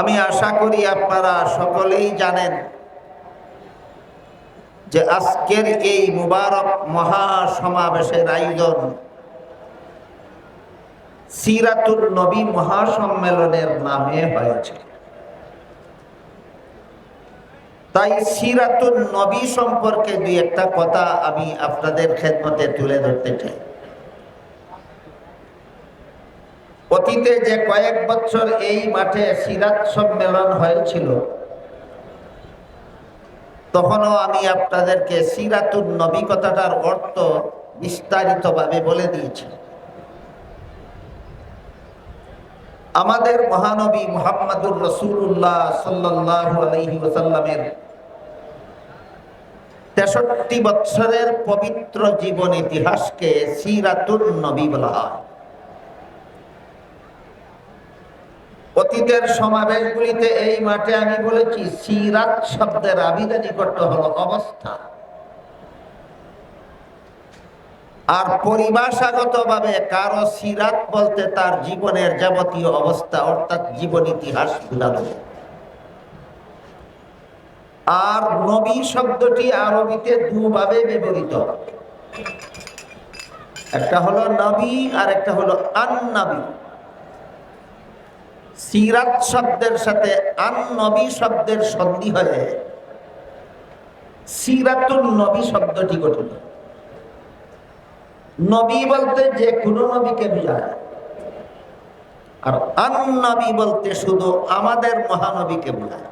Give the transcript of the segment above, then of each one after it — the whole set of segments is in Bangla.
আমি আশা করি আপনারা সকলেই জানেন যে আজকের এই মুবারক মহাসমাবেশের আয়োজন সিরাতুল নবী মহাসম্মেলনের নামে হয়েছে। তাই সিরাতুল নবী সম্পর্কে দুই একটা কথা আমি আপনাদের খেদমতে তুলে ধরতে চাই। অতীতে যে কয়েক বছর এই মাঠে সিরাত সম্মেলন হয়েছিল, তখনও আমি আপনাদেরকে সিরাতুল নবী কথাটার অর্থ বিস্তারিতভাবে বলে দিয়েছি। আমাদের মহানবী মোহাম্মদুর রসুল্লাহ ওসাল্লামের তেষট্টি বৎসরের পবিত্র জীবন ইতিহাসকে সিরাতুল নবী বলা হয়। অতীতের সমাবেশগুলিতে এই মাঠে আমি বলেছি, সিরাত শব্দের আবিধানি করতে হলো অবস্থা। আর পরিভাষাগত ভাবে কারও সিরাত বলতে তার জীবনের যাবতীয় অবস্থা, অর্থাৎ জীবন ইতিহাস আর নবী শব্দটি আরবিতে দুভাবে ব্যবহৃত। একটা হলো নবী আর একটা হলো আন নবী সিরাত শব্দের সাথে আন নবী শব্দের সন্ধি হয়ে সিরাতুল নবী শব্দটি গঠিত। নবী বলতে যে কোনো নবীকে বোঝায়। আর আন নবী বলতে শুধু আমাদের মহানবীকে বোঝায়।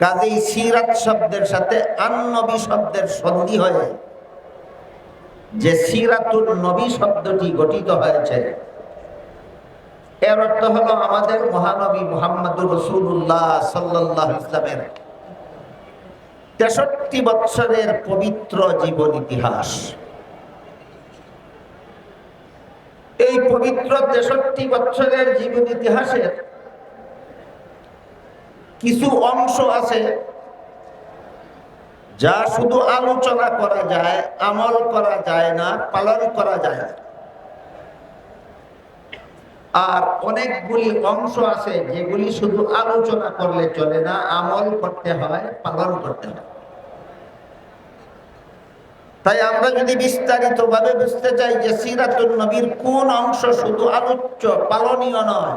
কাজেই সিরাত শব্দের সাথে আন নবী শব্দের সন্ধি হয়ে যে সিরাতুল নবী শব্দটি গঠিত হয়েছে এর অর্থ হলো আমাদের মহানবী মোহাম্মদুর রসুল্লাহ সাল্লাহ ইসলামের তেষট্টি বৎসরের পবিত্র জীবন ইতিহাস। এই পবিত্র তেষট্টি বৎসরের জীবন ইতিহাসের কিছু অংশ আছে যা শুধু আলোচনা করা যায়, আমল করা যায় না, পালন করা যায় না। আর অনেকগুলি অংশ আছে যেগুলি শুধু আলোচনা করলে চলে না, আমল করতে হয়, পালন করতে হয়। তাই আমরা যদি বিস্তারিত ভাবে বুঝতে চাই যে সিরাতুল নবীর কোন অংশ শুধু আলোচ্য, পালনীয় নয়,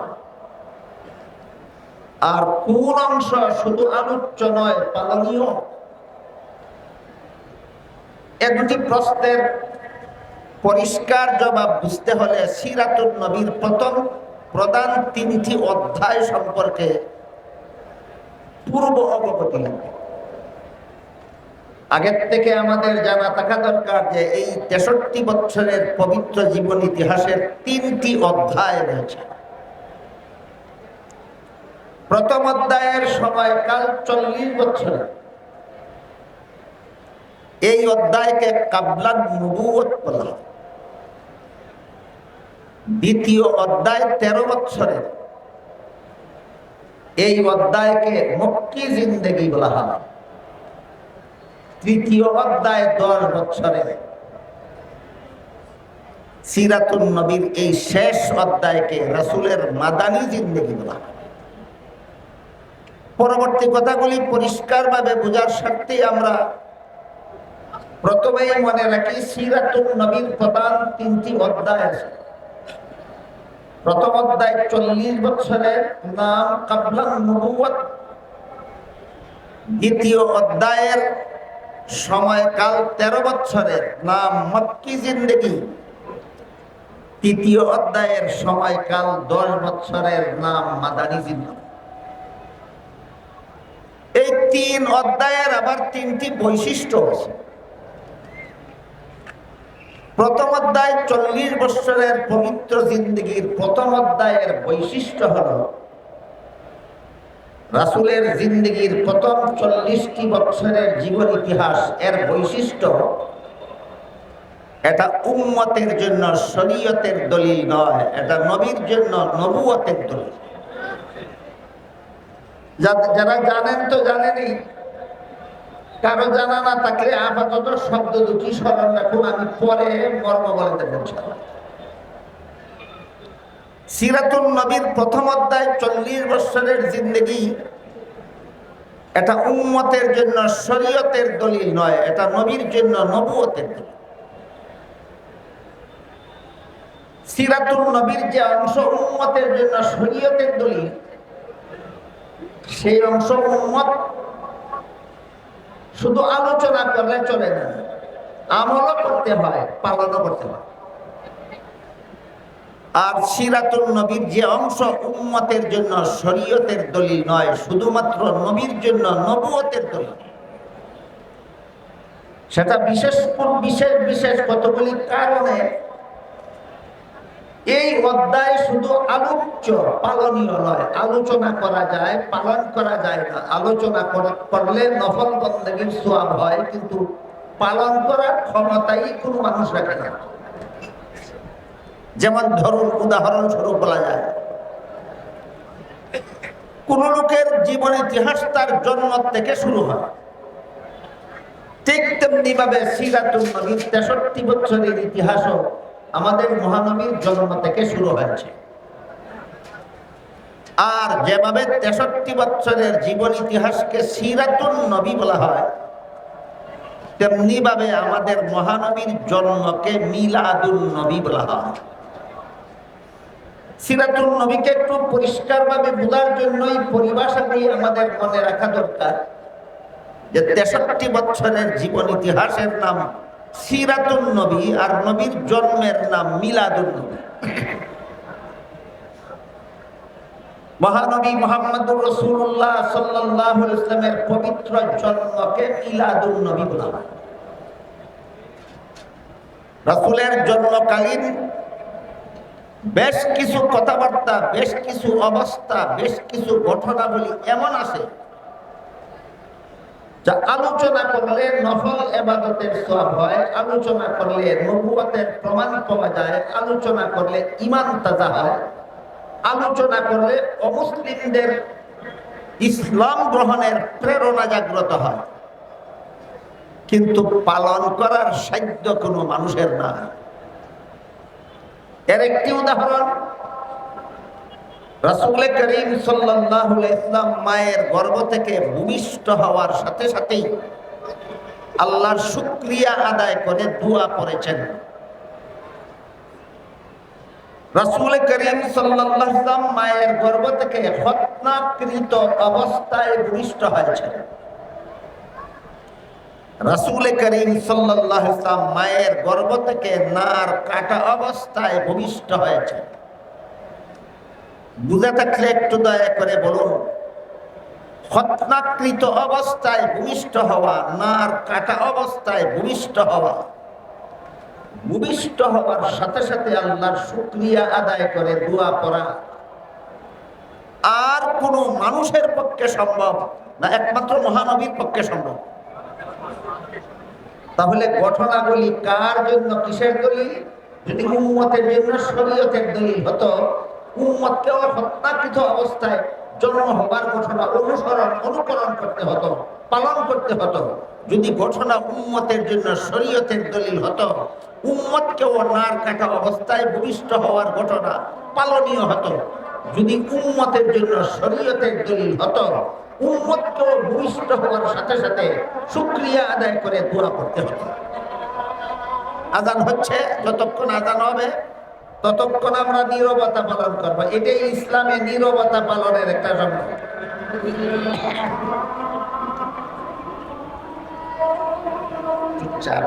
আর কোন অংশ শুধু আলোচ্য নয়, পালনীয়, এ দুটি প্রশ্নের পরিষ্কার জবাব বুঝতে হলে সিরাতুল নবীর প্রথম প্রধান তিনটি অধ্যায় সম্পর্কে পূর্ব অবগতি লাগবে। আগের থেকে আমাদের জানা থাকা দরকার যে এই তেষট্টি বছরের পবিত্র জীবন ইতিহাসের তিনটি অধ্যায় রয়েছে। প্রথম অধ্যায়ের সময়কাল চল্লিশ বছরের। এই অধ্যায়কে কাবলান নবুয়ত বলা হয়। দ্বিতীয় অধ্যায় তেরো বছরের এই অধ্যায়কে মক্কি জিন্দেগি বলা হয়। তৃতীয় অধ্যায় দশ বছরের সিরাতুল নবীর এই শেষ অধ্যায়কে রাসুলের মাদানী জিন্দেগি বলা হয়। পরবর্তী কথাগুলি পরিষ্কারভাবে বোঝার স্বার্থে আমরা প্রথমেই মনে রাখি সিরাতুল নবীর প্রধান তিনটি অধ্যায় আছে। প্রথম অধ্যায় চল্লিশ বছরের নাম কাবলান দ্বিতীয় অধ্যায়ের সময়কাল তেরো বছরের নাম মক্কি জিন্দগি। তৃতীয় অধ্যায়ের সময়কাল দশ বছরের নাম মাদানী জিন্দগি। এই তিন অধ্যায়ের আবার তিনটি বৈশিষ্ট্য আছে। প্রথম অধ্যায় চল্লিশ বৎসরের পবিত্র জিন্দগির প্রথম অধ্যায়ের বৈশিষ্ট্য হল, রাসুলের জিন্দগির প্রথম চল্লিশটি বৎসরের জীবন ইতিহাস এর বৈশিষ্ট্য, এটা উম্মতের জন্য শরীয়তের দলিল নয়, এটা নবীর জন্য নবুয়তের দলিল। যারা জানেন তো জানেনই কারও জানা না থাকলে আপাতত শব্দ দুটি স্মরণ রাখুন, আমি পরে মর্ম বলে সিরাতুল নবীর প্রথম অধ্যায় চল্লিশ বৎসরের জিন্দগি এটা উম্মতের জন্য শরীয়তের দলিল নয়, এটা নবীর জন্য নবুয়তের দলিল। সিরাতুল নবীর যে অংশ উম্মতের জন্য শরীয়তের দলিল, সেই অংশ উম্মত শুধু আলোচনা করলে চলে না। আমলও করতে হয়, পালনও করতে হয়। আর সিরাতুল নবীর যে অংশ উম্মতের জন্য শরীয়তের দলিল নয়, শুধুমাত্র নবীর জন্য নবুয়তের দলিল। সেটা বিশেষ বিশেষ বিশেষ কতগুলি কারণে এই অধ্যায় শুধু আলোচ্য পালনীয় নয়, আলোচনা করা যায়, পালন করা যায় না। আলোচনা করলে নফল বন্দীর সোয়াব হয়, কিন্তু পালন করার ক্ষমতাই কোনো মানুষ রাখে না। যেমন ধরুন উদাহরণ উদাহরণস্বরূপ বলা যায়, কোন লোকের জীবন ইতিহাস তার জন্ম থেকে শুরু হয়। ঠিক তেমনি ভাবে সিরাতুল নবীর তেষট্টি বছরের ইতিহাসও আমাদের মহানবীর জন্ম থেকে শুরু হয়েছে। আর যেভাবে তেষট্টি বছরের জীবন ইতিহাসকে সিরাতুল নবী বলা হয় তেমনি ভাবে আমাদের মহানবীর জন্মকে মিলাদুল নবী বলা হয়। সিরাতুল নবীকে একটু পরিষ্কারভাবে বোঝার জন্যই পরিভাষাগুলি আমাদের মনে রাখা দরকার যে তেষট্টি বছরের জীবন ইতিহাসের নাম সিরাতুল নবী আর নবীর জন্মের নাম মিলাদুল নবী। মহানবী মোহাম্মদুর রসুল্লাহ সাল্লাহ পবিত্র জন্মকে মিলাদুল নবী বলা হয়। রসুলের জন্মকালীন বেশ কিছু কথাবার্তা, বেশ কিছু অবস্থা, বেশ কিছু ঘটনাবলী এমন আছে যা আলোচনা করলে নফল এবাদতের সব হয়, আলোচনা করলে নবুয়তের প্রমাণ পাওয়া যায়, আলোচনা করলে ইমান তাজা হয়, আলোচনা করলে অমুসলিমদের ইসলাম গ্রহণের প্রেরণা জাগ্রত হয়। কিন্তু পালন করার সাধ্য কোনো মানুষের না এর একটি উদাহরণ রাসুল করিম সাল্লাহ ইসলাম মায়ের গর্ভ থেকে ভূমিষ্ঠ হওয়ার সাথে সাথেই আল্লাহর শুক্রিয়া আদায় করে দোয়া করেছেন। রাসুল করিম সাল্লাম মায়ের গর্ভ থেকে হত্যাকৃত অবস্থায় ভূমিষ্ঠ হয়েছেন। রাসুল করিম সাল্লাহ ইসলাম মায়ের গর্ভ থেকে নার কাটা অবস্থায় ভূমিষ্ঠ হয়েছে বুঝে থাকলে একটু দয়া করে বলুন হত্যাকৃত অবস্থায় ভূমিষ্ঠ হওয়া, নার কাটা অবস্থায় ভূমিষ্ঠ হওয়া, ভূমিষ্ঠ হওয়ার সাথে সাথে আল্লাহর শুক্রিয়া আদায় করে দোয়া করা আর কোন মানুষের পক্ষে সম্ভব না, একমাত্র মহানবীর পক্ষে সম্ভব। তাহলে ঘটনাগুলি কার জন্য, কিসের দলিল? যদি উম্মতের জন্য শরীয়তের দলিল হতো উম্মতকেও হত্যাকৃত অবস্থায় জন্ম হবার ঘটনা অনুসরণ, অনুকরণ করতে হতো, পালন করতে হতো। যদি ঘটনা উম্মতের জন্য শরীয়তের দলিল হতো, উম্মতকেও নার কাটা অবস্থায় ভূমিষ্ঠ হওয়ার ঘটনা পালনীয় হতো। যদি উম্মতের জন্য শরীয়তের দলিল হতো, উম্মতকেও ভূমিষ্ঠ হওয়ার সাথে সাথে শুক্রিয়া আদায় করে দোয়া করতে হতো। আজান হচ্ছে, যতক্ষণ আজান হবে ততক্ষণ আমরা নিরবতা পালন করব। এটাই ইসলামে নিরবতা পালনের একটা সম্ভব চুপচাপ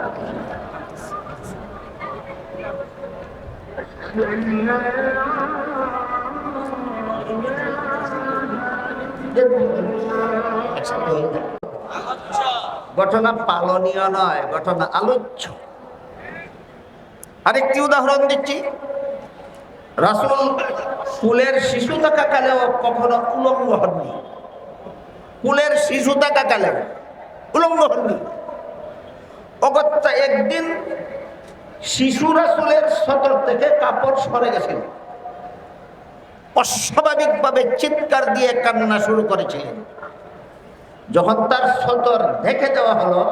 ঘটনা পালনীয় নয়, ঘটনা আলোচ্য। আরেকটি উদাহরণ দিচ্ছি। রাসুল ফুলের শিশু থাকাকালেও কখনো উলঙ্গ হননি। ফুলের শিশু থাকাকালেও উলঙ্গ হননি। অগত্যা একদিন শিশু রাসুলের সতর থেকে কাপড় সরে গেছিল। অস্বাভাবিকভাবে চিৎকার দিয়ে কান্না শুরু করেছিলেন যখন তার সতর ঢেকে দেওয়া হলো,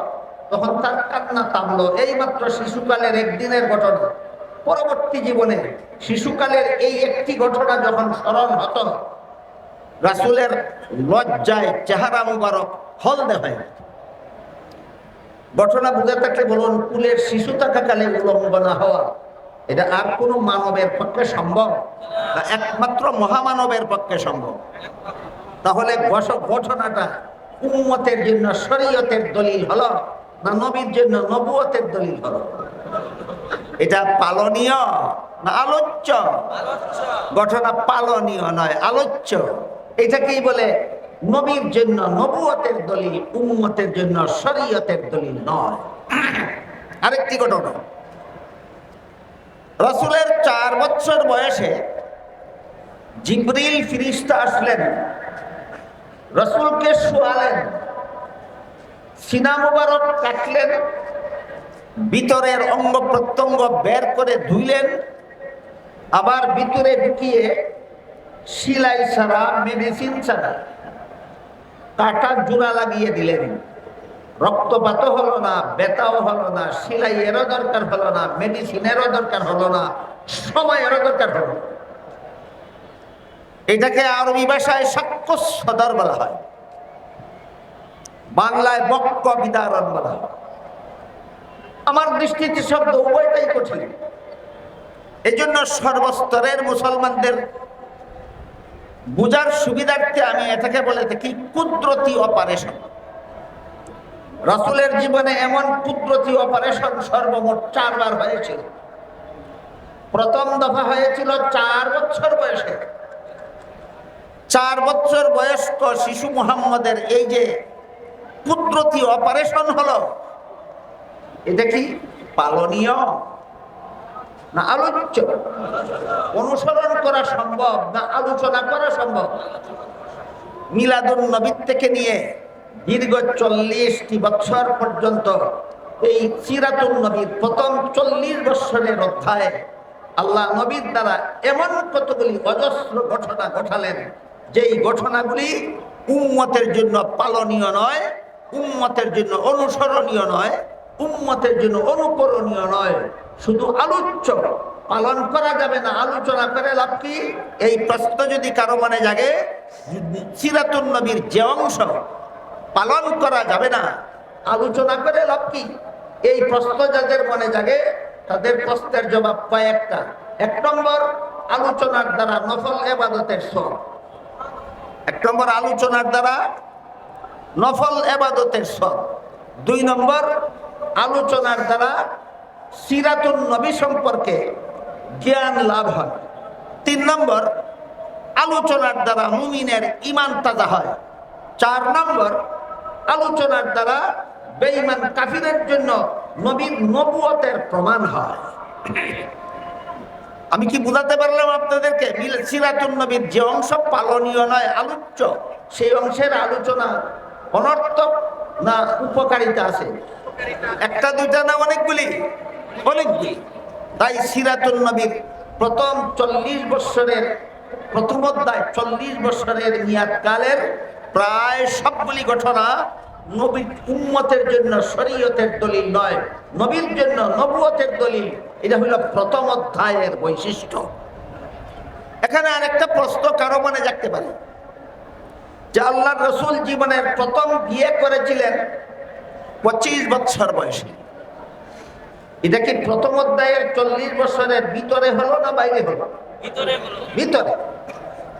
তখন তার কান্না থামলো। এইমাত্র শিশুকালের একদিনের ঘটনা। পরবর্তী জীবনে শিশুকালের এই একটি ঘটনা যখন স্মরণ হত, রাসুলের লজ্জায় চেহারা মুবারক হলদে হয় ঘটনা বুঝে থাকলে বলুন, কুলের শিশু থাকাকালে উলম্বনা হওয়া, এটা আর কোনো মানবের পক্ষে সম্ভব না, একমাত্র মহামানবের পক্ষে সম্ভব? তাহলে ঘটনাটা উম্মতের জন্য শরীয়তের দলিল হলো না নবীর জন্য নবুয়তের দলিল হলো? এটা পালনীয় না আলোচ্য? ঘটনা পালনীয় নয় আলোচ্য। এটাকেই বলে নবীর জন্য নবুয়তের দলিল উম্মতের জন্য শরীয়তের দলিল নয়। আরেকটি ঘটনা। রসুলের চার বছর বয়সে জিব্রিল ফিরিস্তা আসলেন। রসুলকে শোয়ালেন। সিনা মুবারক কাটলেন। ভিতরের অঙ্গ প্রত্যঙ্গ বের করে ধুইলেন, আবার ভিতরে ঢুকিয়ে সিলাই ছাড়া মেডিসিন ছাড়া কাটা জোড়া লাগিয়ে দিলেন। রক্তপাতও হলো না বেতাও হলো না, সিলাইয়েরও দরকার হলো না মেডিসিনেরও দরকার হলো না, সময়েরও দরকার হলো না। এটাকে আরবি ভাষায় সাক্ষ্য সদর বলা হয়। বাংলায় বক্ক বিদারণ বলা হয়। আমার দৃষ্টিতে শব্দ উভয়টাই কঠিন। এই জন্য সর্বস্তরের মুসলমানদের বুঝার সুবিধার্থে আমি এটাকে বলে থাকি কুদরতি অপারেশন। রাসুলের জীবনে এমন কুদরতি অপারেশন সর্বমোট চারবার হয়েছিল। প্রথম দফা হয়েছিল চার বছর বয়সে। চার বছর বয়স্ক শিশু মোহাম্মদের এই যে কুদরতি অপারেশন হলো এটা কি পালনীয়? না আলোচ্য। অনুসরণ করা সম্ভব, না আলোচনা করা সম্ভব? মিলাদুন নবীর থেকে নিয়ে দীর্ঘ চল্লিশটি বছর পর্যন্ত এই সিরাতুল নবীর প্রথম চল্লিশ বৎসরের অধ্যায়ে আল্লাহ নবীর দ্বারা এমন কতগুলি অজস্র ঘটনা ঘটালেন, যেই ঘটনাগুলি উম্মতের জন্য পালনীয় নয়, উম্মতের জন্য অনুসরণীয় নয় উম্মতের জন্য অনুকরণীয় নয়। শুধু আলোচ্য। পালন করা যাবে না, আলোচনা করে লাভ কি? এই প্রশ্ন যদি কারও মনে জাগে সিরাতুল নবীর যে অংশ পালন করা যাবে না, আলোচনা করে লাভ কি? এই প্রশ্ন যাদের মনে জাগে, তাদের প্রশ্নের জবাব কয়েকটা এক নম্বর, আলোচনার দ্বারা নফল এবাদতের সব। এক নম্বর, আলোচনার দ্বারা নফল এবাদতের সব। দুই নম্বর আলোচনার দ্বারা সিরাতুল নবী সম্পর্কে জ্ঞান লাভ হয়। তিন নম্বর, আলোচনার দ্বারা মুমিনের ইমান তাজা হয়। চার নম্বর, আলোচনার দ্বারা বেঈমান কাফিরের জন্য নবীর নবুয়তের প্রমাণ হয়। আমি কি বুঝাতে পারলাম আপনাদেরকে? সিরাতুন নবীর যে অংশ পালনীয় নয়, আলোচ্য, সেই অংশের আলোচনা অনর্থক না উপকারিতা আছে? একটা, দুইটা না অনেকগুলি? অনেকগুলি। তাই সিরাতুল নবীর প্রথম চল্লিশ বৎসরের, প্রথম অধ্যায় চল্লিশ বৎসরের মেয়াদকালের প্রায় সবগুলি ঘটনা নবীর উম্মতের জন্য শরীয়তের দলিল নয়, নবীর জন্য নবুয়তের দলিল। এটা হলো প্রথম অধ্যায়ের বৈশিষ্ট্য। এখানে আরেকটা প্রশ্ন কারও মনে জাগতে পারে? যে আল্লাহ রসুল জীবনের প্রথম বিয়ে করেছিলেন পঁচিশ বছর বয়সে। এটা কি প্রথম অধ্যায়ের চল্লিশ বছরের ভিতরে হলো না বাইরে হলো? ভিতরে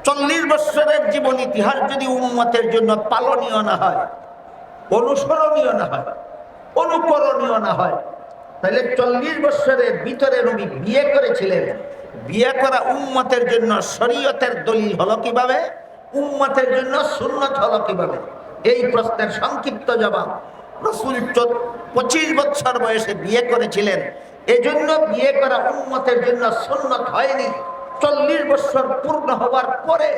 চল্লিশ বছরের জীবন ইতিহাস যদি উন্মতের জন্য পালনীয় না হয় অনুসরণীয় না হয় অনুকরণীয় না হয় তাহলে চল্লিশ বছরের ভিতরে নবী বিয়ে করেছিলেন। বিয়ে করা উম্মতের জন্য শরীয়তের দলিল হলো কীভাবে? উম্মতের জন্য সুন্নত হলো কীভাবে? এই প্রশ্নের সংক্ষিপ্ত জবাব রসুল পঁচিশ বছর বয়সে বিয়ে করেছিলেন। এজন্য বিয়ে করা উন্মতের জন্য সুন্নত হয়নি। চল্লিশ বছর পূর্ণ হবার পরে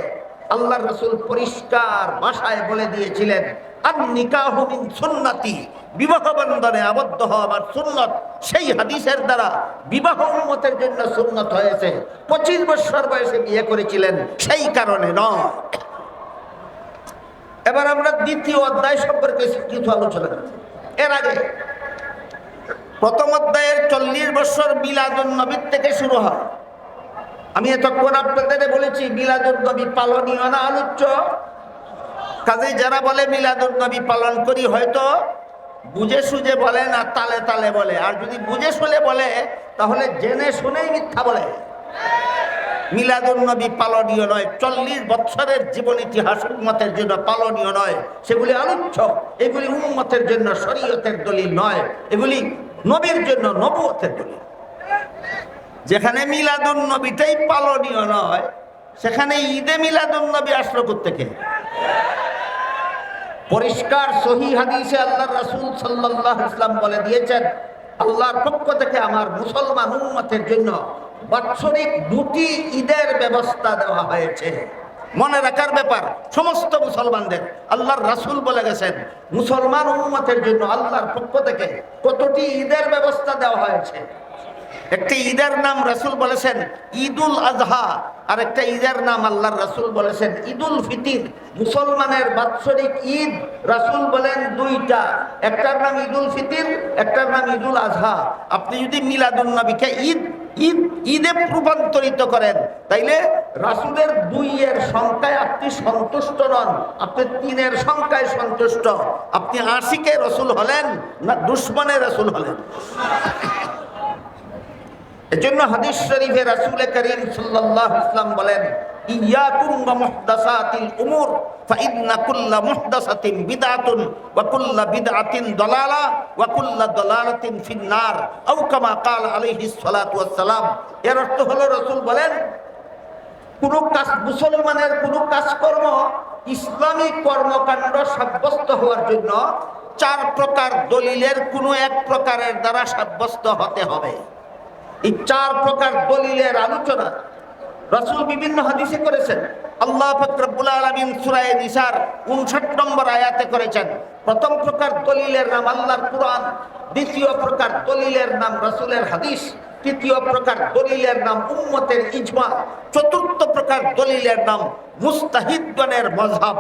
আল্লাহ রসুল পরিষ্কার ভাষায় বলে দিয়েছিলেন আর সুন্নতি। বিবাহ আবদ্ধ সেই হাদিসের দ্বারা বিবাহ উন্মতের জন্য হয়েছে। পঁচিশ বয়সে বিয়ে করেছিলেন, সেই কারণে নয়। এবার আমরা দ্বিতীয় অধ্যায় সম্পর্কে কিছু আলোচনা এর আগে প্রথম অধ্যায়ের চল্লিশ বছর বিলাদুল নবীর থেকে শুরু হয়। আমি এতক্ষণ আপনাদের বলেছি বিলাদুল নবী পালনীয় না আলোচ্য? কাজে যারা বলে মিলাদুল নবী পালন করি, হয়তো বুঝে সুঝে বলে না, তালে তালে বলে। আর যদি বুঝে শুনে বলে, তাহলে জেনে শুনেই মিথ্যা বলে। মিলাদুল নবী পালনীয় নয়, চল্লিশ বৎসরের জীবন ইতিহাস উন্মতের জন্য পালনীয় নয়। সেগুলি আলোচ্য, এগুলি উন্মতের জন্য শরীয়তের দলিল নয়, এগুলি নবীর জন্য নবুয়তের দলিল। যেখানে মিলাদুল নবীটাই পালনীয় নয়, সেখানে ঈদে মিলাদুল নবী আসলো থেকে পরিষ্কার সহি হাদিসে আল্লাহ রাসূল সাল্লাল্লাহু ইসলাম বলে দিয়েছেন, আল্লাহর পক্ষ থেকে আমার মুসলমান উম্মতের জন্য বাৎসরিক দুটি ঈদের ব্যবস্থা দেওয়া হয়েছে। মনে রাখার ব্যাপার, সমস্ত মুসলমানদের, আল্লাহর রাসূল বলে গেছেন, মুসলমান উম্মতের জন্য আল্লাহর পক্ষ থেকে কতটি ঈদের ব্যবস্থা দেওয়া হয়েছে? একটি ঈদের নাম রাসূল বলেছেন ঈদুল আজহা আর একটা ঈদের নাম আল্লাহর রাসুল বলেছেন ঈদুল ফিতির। মুসলমানের বাৎসরিক ঈদ রাসূল বলেন দুইটা, একটার নাম ঈদুল ফিতির, একটার নাম ঈদুল আজহা। আপনি যদি মিলাদুল নবীকে ঈদ ঈদ, ঈদে রূপান্তরিত করেন। তাইলে রাসূলের দুইয়ের সংখ্যায় আপনি সন্তুষ্ট নন। আপনি তিনের সংখ্যায় সন্তুষ্ট। আপনি আশিকে রসুল হলেন না দুশ্মনে রসুল হলেন? এজন্য হাদিস শরীফে রাসুল করিম সাল্লাহ ইসলাম বলেন ইয়াকুম ওয়া মুহদাসাতিল উমুর মুহদাসাতিন বিদআতুন ওয়া কুল্লা বিদআতিন দালালা ওয়া কুল্লা দালালাতিন ফিন্নার। আও কামা ক্বাল আলাইহিস সালাতু ওয়াস সালাম এর অর্থ হলো রাসূল বলেন, কোন কাজ মুসলমানের কোন কাজকর্ম ইসলামী কর্মকাণ্ড সাব্যস্ত হওয়ার জন্য চার প্রকার দলিলের কোনো এক প্রকারের দ্বারা সাব্যস্ত হতে হবে। এই চার প্রকার দলিলের আলোচনা রাসূল বিভিন্ন হাদিসে করেছেন। আল্লাহ ফকরবুল আলমিন সুরায় নিসার উনষাট নম্বর আয়াতে করেছেন, প্রথম প্রকার দলিলের নাম আল্লাহর কুরআন, দ্বিতীয় প্রকার দলিলের নাম রসুলের হাদিস, তৃতীয় প্রকার দলিলের নাম উম্মতের ইজমা, চতুর্থ প্রকার দলিলের নাম মুস্তাহিদগণের মজহাব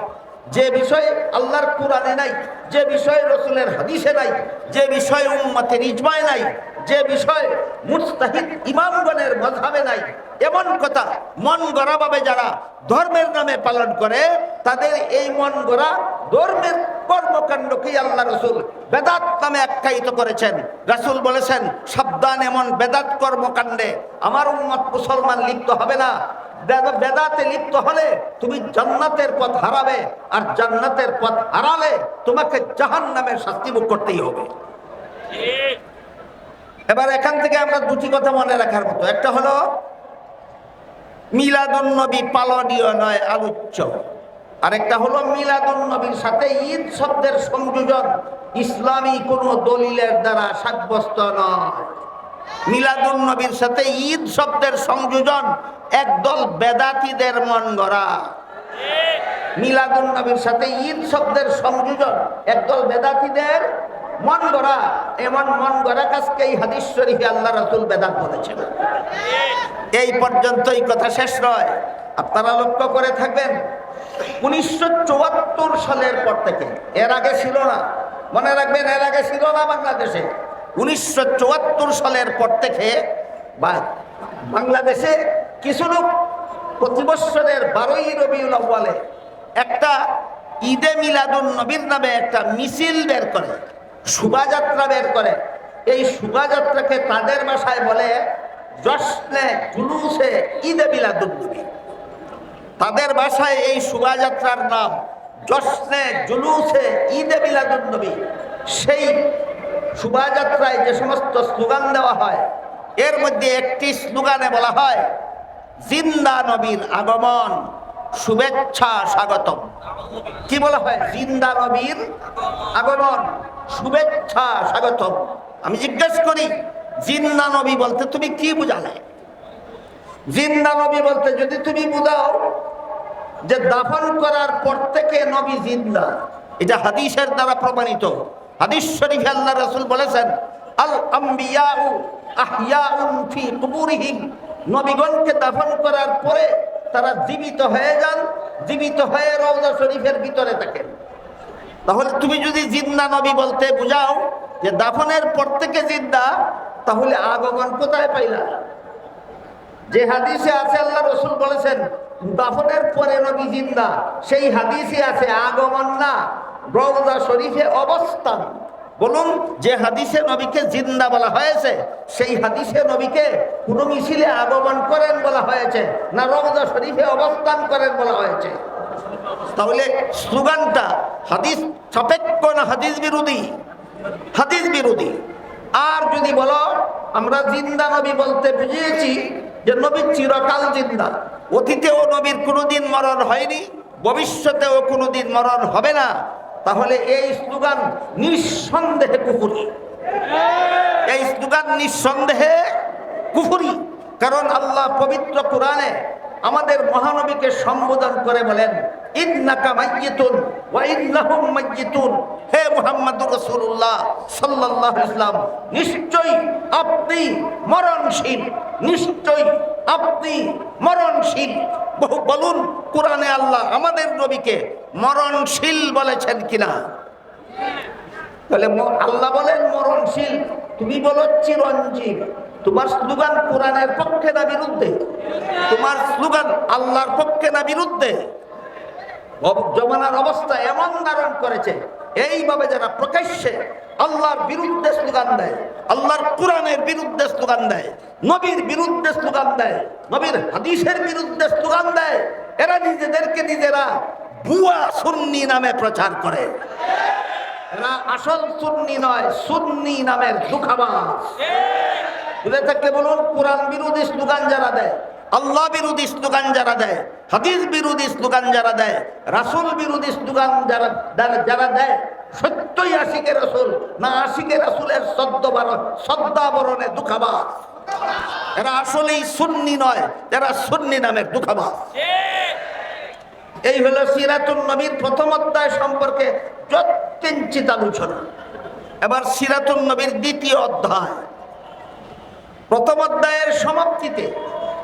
যে বিষয়ে আল্লাহর কোরআনে নাই, যে বিষয়ে রসুলের হাদিসে নাই, যে বিষয়ে উম্মতের ইজমায় নাই, যে বিষয় মুস্তাহিদ ইমামগণের মজহাবে নাই, এমন কথা মন গড়াভাবে যারা ধর্মের নামে পালন করে, তাদের এই মন গড়া ধর্মের কর্মকাণ্ডকেই আল্লাহ রসুল বেদাত নামে আখ্যায়িত করেছেন। রাসুল বলেছেন, সাবধান এমন বেদাত কর্মকাণ্ডে আমার উম্মত মুসলমান লিপ্ত হবে না। বেদাতে লিপ্ত হলে তুমি জান্নাতের পথ হারাবে, আর জান্নাতের পথ হারালে তোমাকে জাহান নামের শাস্তি ভোগ করতেই হবে। এবার এখান থেকে আমরা দুটি কথা মনে রাখার মতো। একটা হলো, মিলাদুন নবী পালনীয় নয়, আলোচ্য। আরেকটা হলো, মিলাদুন নবীর সাথে ঈদ শব্দের সংযোজন ইসলামী কোনো দলিলের দ্বারা সাব্যস্ত নয়। মিলাদুন নবীর সাথে ঈদ শব্দের সংযোজন একদল বেদাতীদের মন গড়া। মিলাদুন নবীর সাথে ঈদ শব্দের সংযোজন একদল বেদাতীদের মন গড়া। এমন মন গড়া কাজকে এই হাদিস শরীফে আল্লাহ রাসূল বেদাত বলেছেন। এই পর্যন্তই কথা শেষ নয়। আপনারা লক্ষ্য করে থাকবেন, উনিশশো চুয়াত্তর সালের পর থেকে, এর আগে ছিল না। মনে রাখবেন, এর আগে ছিল না বাংলাদেশে। উনিশশো চুয়াত্তর সালের পর থেকে বাংলাদেশে কিছু লোক প্রতি বৎসরের বারোই রবিউল আউ্বালে একটা ঈদে মিলাদুন নবীর নামে একটা মিছিল বের করে, শোভাযাত্রা বের করে। এই শোভাযাত্রাকে তাদের ভাষায় বলে জশ্নে জুলুসে ঈদে মিলাদুন নবী। তাদের ভাষায় এই শোভাযাত্রার নাম জশ্নে জুলুসে ঈদে মিলাদুন নবী। সেই শোভাযাত্রায় যে সমস্ত স্লোগান দেওয়া হয়, এর মধ্যে একটি স্লোগানে বলা হয়, জিন্দা নবীর আগমন, শুভেচ্ছা স্বাগতম। কি বলা হয়? জিন্দা নবীর আগমন, শুভেচ্ছা স্বাগতম। আমি জিজ্ঞেস করি, জিন্দা নবী বলতে তুমি কি বুঝালে? জিন্দা নবী বলতে যদি তুমি বুঝাও যে দাফন করার পর থেকে নবী জিন্দা, এটা হাদিসের দ্বারা প্রমাণিত। হাদিস শরীফে আল্লাহ রাসূল বলেছেন, আল আম্বিয়াউ আহইয়াউন ফি কুবুরিহিম। নবীগণকে দাফন করার পরে তারা জীবিত হয়ে যান, জীবিত হয়ে রওজা শরীফের ভিতরে থাকেন। তাহলে তুমি যদি জিন্দা নবী বলতে বুঝাও যে দাফনের পর থেকে জিন্দা, তাহলে আগমন কোথায় পাইলা? যে হাদিসে আছে আল্লাহ রসুল বলেছেন, দাফনের পরে নবী জিন্দা, সেই হাদিসে আছে আগমন না। রওজা শরীফে অবস্থান। বলুন, যে হাদিসে নবীকে জিন্দা বলা হয়েছে, সেই হাদিসে নবীকে কোন মিছিলে আগমন করেন বলা হয়েছে, না রওজা শরীফে অবস্থান করেন বলা হয়েছে। তাহলে স্লোগানটা, হাদিস সাপেক্ষ না হাদিস বিরোধী? হাদিস বিরোধী। আর যদি বলো, আমরা জিন্দা নবী বলতে বুঝিয়েছি যে নবী চিরকাল জিন্দা। অতীতেও নবীর কোনোদিন মরণ হয়নি, ভবিষ্যতেও কোনোদিন মরণ হবে না। তাহলে এই স্লোগান নিঃসন্দেহে কুকুরি এই স্লোগান নিঃসন্দেহে কুফুরি। কারণ আল্লাহ পবিত্র কোরআনে আমাদের মহানবীকে সম্বোধন করে বলেন মাইয়িতুন হে নিশ্চয়ই আপনি মরণশীল, নিশ্চয়ই আপনি মরণশীল। বহু বলুন, কোরআনে আল্লাহ আমাদের নবীকে মরণশীল বলেছেন কিনা? তাহলে আল্লাহ বলেন মরণশীল, তুমি বলো চিরঞ্জীব। তোমার স্লোগান কোরআনের পক্ষে না বিরুদ্ধে? তোমার স্লোগান আল্লাহর পক্ষে না বিরুদ্ধে? জমানার অবস্থা এমন ধারণ করেছে এইভাবে যারা প্রকাশ্যে আল্লাহর বিরুদ্ধে স্লোগান দেয়, আল্লাহর কোরআনের বিরুদ্ধে স্লোগান দেয়, নবীর বিরুদ্ধে স্লোগান দেয়, নবীর হাদিসের বিরুদ্ধে স্লোগান দেয়, এরা নিজেদেরকে নিজেরা বুয়া সুন্নি নামে প্রচার করে। এরা আসল সুন্নি নয়, সুন্নি নামের দুঃখাবাস বলুন, কোরআন বিরোধী স্লোগান যারা দেয় আল্লাহ বিরোধী স্লোগান যারা দেয়, হাদিস বিরোধী স্লোগান যারা দেয়, রাসুল বিরোধী স্লোগান যারা যারা- দেয়, সত্যই আশিকে রসুল না আশিকে রসুলের সদ্যবরণ সদ্যাবরণে দুঃখাবাস এরা আসলেই সুন্নি নয়, এরা সুন্নি নামের দুঃখাবাস এই হলো সিরাতুল নবীর প্রথম অধ্যায় সম্পর্কে যৎকিঞ্চিত আলোচনা। এবার সিরাতুল নবীর দ্বিতীয় অধ্যায়। প্রথম অধ্যায়ের সমাপ্তিতে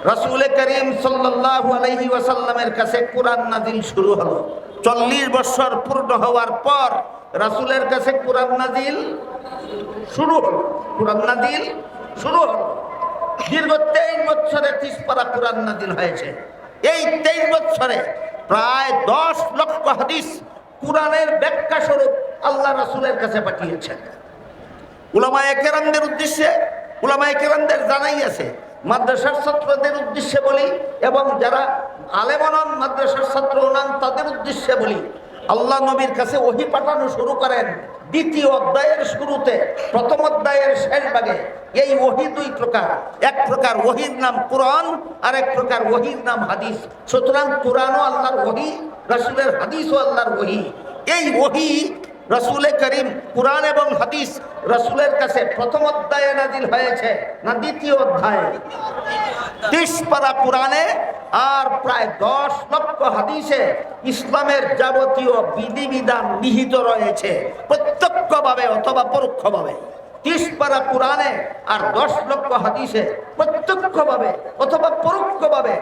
রাসূল করিম ওয়াসাল্লামের কাছে কোরআন নাজিল শুরু হলো। চল্লিশ বছর পূর্ণ হওয়ার পর রাসূলের কাছে কোরআন নাজিল শুরু হলো। কোরআন নাজিল শুরু হলো। দীর্ঘ তেইশ বছরে পারা কোরআন নাজিল হয়েছে। এই তেইশ বছরে প্রায় দশ লক্ষ হাদিস কোরআনের ব্যাখ্যা স্বরূপ আল্লাহ রাসূলের কাছে পাঠিয়েছেন। উলামা একেরামদের উদ্দেশ্যে উলামা একেরামদের জানাই আছে মাদ্রাসার ছাত্রদের উদ্দেশ্যে বলি এবং যারা আলেমনন মাদ্রাসার ছাত্র হন, তাদের উদ্দেশ্যে বলি, আল্লাহ নবীর কাছে ওহি পাঠানো শুরু করেন দ্বিতীয় অধ্যায়ের শুরুতে, প্রথম অধ্যায়ের শেষ ভাগে। এই ওহি দুই প্রকার। এক প্রকার ওহির নাম কোরআন আর এক প্রকার ওহির নাম হাদিস। সুতরাং কোরআনও আল্লাহর ওহি, রাসূলের হাদিসও আল্লাহর ওহি। এই ওহি রসুল করিম কোরআন এবং হাদিস রসুলের কাছে প্রথম অধ্যায়ে নাজিল হয়েছে, না দ্বিতীয় অধ্যায়ে? ত্রিশ পারা কোরআনে আর প্রায় দশ লক্ষ হাদিসে ইসলামের যাবতীয় বিধিবিধান নিহিত রয়েছে, প্রত্যক্ষভাবে অথবা পরোক্ষভাবে। ত্রিশ পারা কোরআনে আর দশ লক্ষ হাদিসে প্রত্যক্ষভাবে অথবা পরোক্ষভাবে